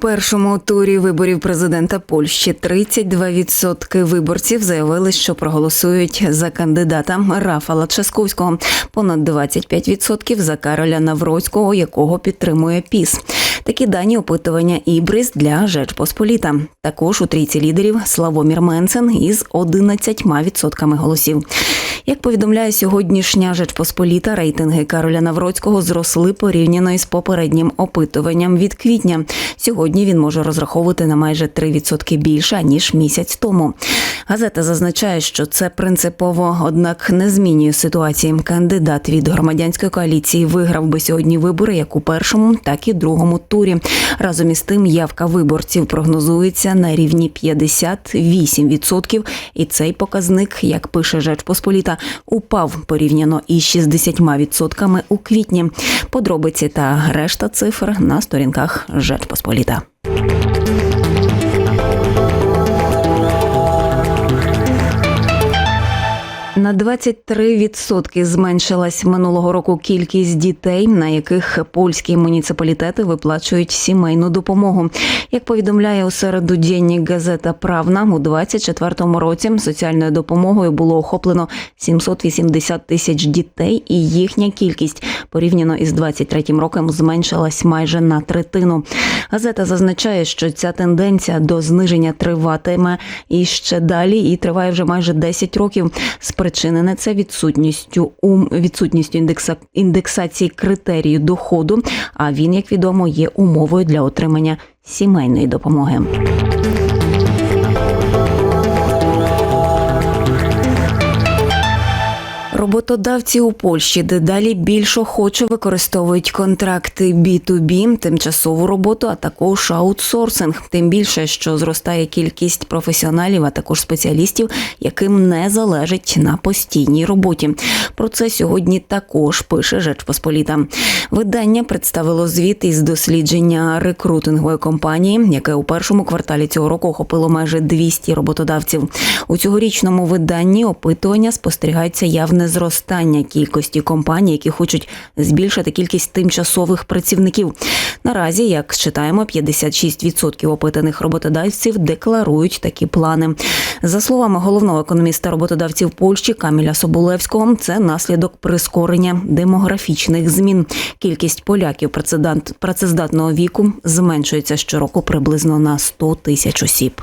першому турі виборів президента Польщі 32% виборців заявили, що проголосують за кандидата Рафала Часковського, понад 25% за Кароля Навроцького, якого підтримує ПІС. Такі дані опитування Ібрис для Жечпосполіта. Також у трійці лідерів Славомір Менцен із 11% голосів. Як повідомляє сьогоднішня Жечпосполіта, рейтинги Кароля Навроцького зросли порівняно із попереднім опитуванням від квітня. Сьогодні він може розраховувати на майже 3% більше ніж місяць тому. Газета зазначає, що це принципово, однак не змінює ситуації. Кандидат від громадянської коаліції виграв би сьогодні вибори як у першому, так і другому турі. Разом із тим, явка виборців прогнозується на рівні 58%. І цей показник, як пише Жечпосполіта, упав порівняно із 60% у квітні. Подробиці та решта цифр на сторінках Жечпосполіта. На 23% зменшилась минулого року кількість дітей, на яких польські муніципалітети виплачують сімейну допомогу. Як повідомляє у середу денні газета Правна, у 2024 році соціальною допомогою було охоплено 780 тисяч дітей, і їхня кількість порівняно із 23 роком зменшилась майже на третину. Газета зазначає, що ця тенденція до зниження триватиме і ще далі, і триває вже майже 10 років. Спричинене це відсутністю у відсутністю індекса індексації критерію доходу. А він, як відомо, є умовою для отримання сімейної допомоги. Роботодавці у Польщі дедалі більш охоче використовують контракти B2B, тимчасову роботу, а також аутсорсинг. Тим більше, що зростає кількість професіоналів, а також спеціалістів, яким не залежить на постійній роботі. Про це сьогодні також пише Жечпосполіта. Видання представило звіт із дослідження рекрутингової компанії, яке у першому кварталі цього року охопило майже 200 роботодавців. У цьогорічному виданні опитування спостерігається явне зростання кількості компаній, які хочуть збільшити кількість тимчасових працівників. Наразі, як читаємо, 56% опитаних роботодавців декларують такі плани. За словами головного економіста роботодавців Польщі Каміля Соболевського, це наслідок прискорення демографічних змін. Кількість поляків працездатного віку зменшується щороку приблизно на 100 тисяч осіб.